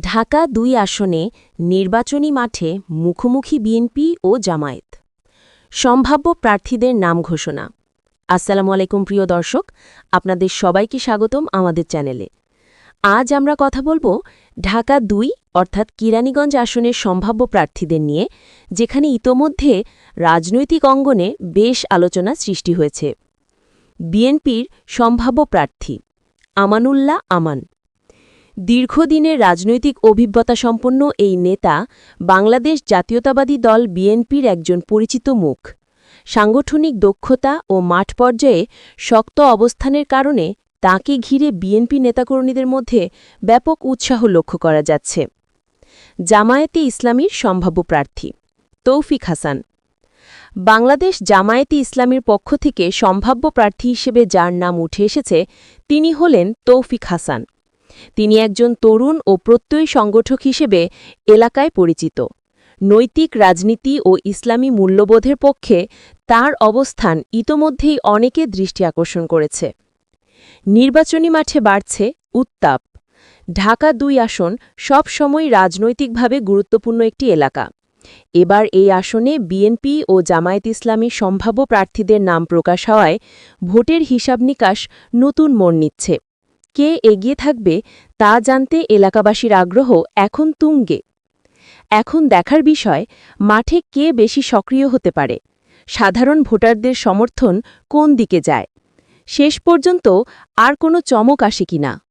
ঢাকা দুই আসনে নির্বাচনী মাঠে মুখোমুখি বিএনপি ও জামায়াত। সম্ভাব্য প্রার্থীদের নাম ঘোষণা। আসসালামু আলাইকুম প্রিয় দর্শক, আপনাদের সবাইকে স্বাগতম আমাদের চ্যানেলে। আজ আমরা কথা বলব ঢাকা দুই, অর্থাৎ কিরানীগঞ্জ আসনের সম্ভাব্য প্রার্থীদের নিয়ে, যেখানে ইতোমধ্যে রাজনৈতিক অঙ্গনে বেশ আলোচনা সৃষ্টি হয়েছে। বিএনপির সম্ভাব্য প্রার্থী আমানুল্লাহ আমান। দীর্ঘদিনের রাজনৈতিক অভিজ্ঞতা সম্পন্ন এই নেতা বাংলাদেশ জাতীয়তাবাদী দল বিএনপির একজন পরিচিত মুখ। সাংগঠনিক দক্ষতা ও মাঠ পর্যায়ে শক্ত অবস্থানের কারণে তাকে ঘিরে বিএনপি নেতাকর্মীদের মধ্যে ব্যাপক উৎসাহ লক্ষ্য করা যাচ্ছে। জামায়াতে ইসলামীর সম্ভাব্য প্রার্থী তৌফিক হাসান। বাংলাদেশ জামায়াতে ইসলামীর পক্ষ থেকে সম্ভাব্য প্রার্থী হিসেবে যার নাম উঠে এসেছে, তিনি হলেন তৌফিক হাসান। তিনি একজন তরুণ ও প্রত্যয়ী সংগঠক হিসেবে এলাকায় পরিচিত। নৈতিক রাজনীতি ও ইসলামী মূল্যবোধের পক্ষে তার অবস্থান ইতোমধ্যেই অনেকে দৃষ্টি আকর্ষণ করেছে। নির্বাচনী মাঠে বাড়ছে উত্তাপ। ঢাকা দুই আসন সব সময় রাজনৈতিকভাবে গুরুত্বপূর্ণ একটি এলাকা। এবার এই আসনে বিএনপি ও জামায়াত ইসলামী সম্ভাব্য প্রার্থীদের নাম প্রকাশ হওয়ায় ভোটের হিসাব নিকাশ নতুন মন নিচ্ছে। কে এগিয়ে থাকবে তা জানতে এলাকাবাসীর আগ্রহ এখন তুঙ্গে। এখন দেখার বিষয়, মাঠে কে বেশি সক্রিয় হতে পারে? সাধারণ ভোটারদের সমর্থন কোন দিকে যায়? শেষ পর্যন্ত আর কোনো চমক আসে কিনা?